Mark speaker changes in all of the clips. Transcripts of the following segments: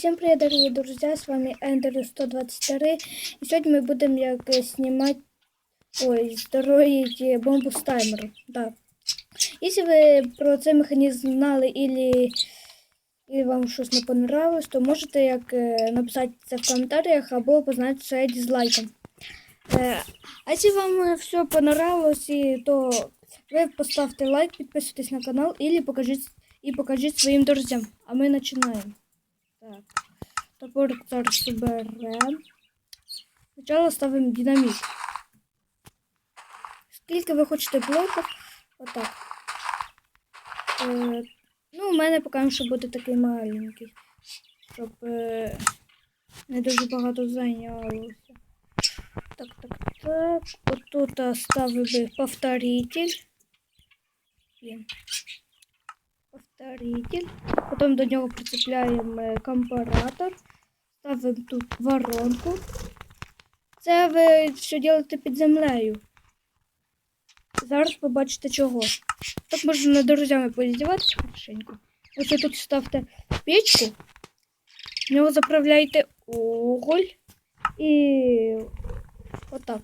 Speaker 1: Всем привет, дорогие друзья, с вами Эндер 122, и сегодня мы будем як э, снимать, ой, строить э, бомбу с таймером, да. Если вы про цей механізм знали или, или вам щось не понравилось, то можете як е, написати це в коментарях або позначити дизлайком. Е, А якщо вам все понравилось, і, то ви поставте лайк, підписуйтесь на канал или покажіть, і покажіть своїм друзям. А ми починаємо. Так. Топорик зараз беремо. Спочатку ставимо динаміт. Скільки ви хочете блоків? Отак. Е, ну, у мене поки що буде такий маленький, щоб е, не дуже багато зайнялося. Так, так, так. Отут а, ставимо повторитель. Повторитель. Потім до нього прицепляємо е, компаратор. Ставимо тут воронку. Це ви все робите під землею. Зараз побачите чого. Так можна над друзями поіздіватися хорошенько. Ось тут ставте печку, в нього заправляєте уголь і отак.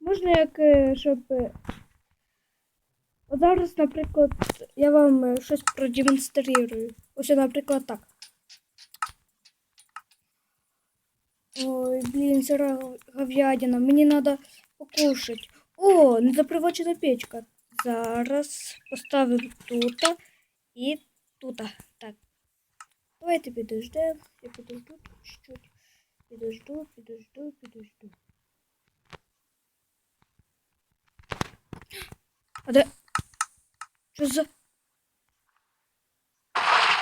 Speaker 1: Можна як, е, щоб. От зараз, наприклад, я вам е, щось продемонструю. Ось, наприклад, так. Ой, блін, сира говядина. Мені треба покушати. О, незапривочена печка. Зараз поставимо тут і тут. Так. Давайте підождемо. Я підожду чуть-чуть. Підожду, підожду, підожду. А де? За?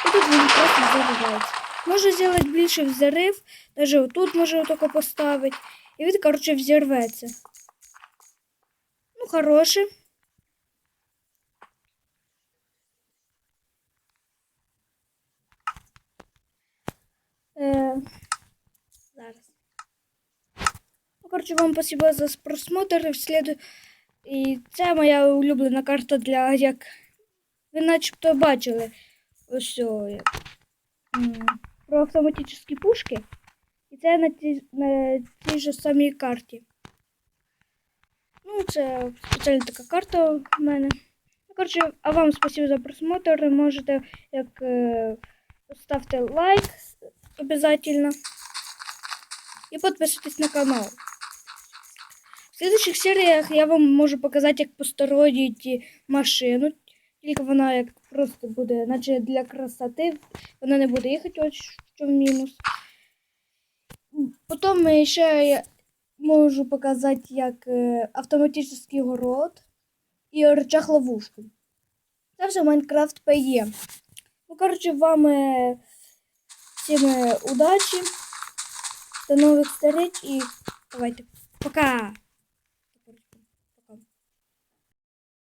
Speaker 1: І тут він просто взривається. Можу зробити більше взрив, навіть отут можу тільки поставити. І він, коротше, взірветься. Ну, хороший. Е, зараз. Ну, коротше, вам спасибо за просмотр. І це моя улюблена карта для як. Ви начебто бачили ось м, про автоматичні пушки. І це на тій, на тій же самій карті. Ну, це спеціальна така карта в мене. Ну, коротше, а вам спасибо за просмотр. Можете як е, ставте лайк обязательно. І підписуйтесь на канал. В следующих серіях я вам можу показати, як построїти машину. Тільки вона як просто буде, наче для красоти. Вона не буде їхати, ось в мінус. Потім ще я можу показати, як е, автоматичний город і рычаг ловушку. Це все Майнкрафт PE. Ну, коротше, вам е, всім е, удачі. До нових встреч і давайте. Пока!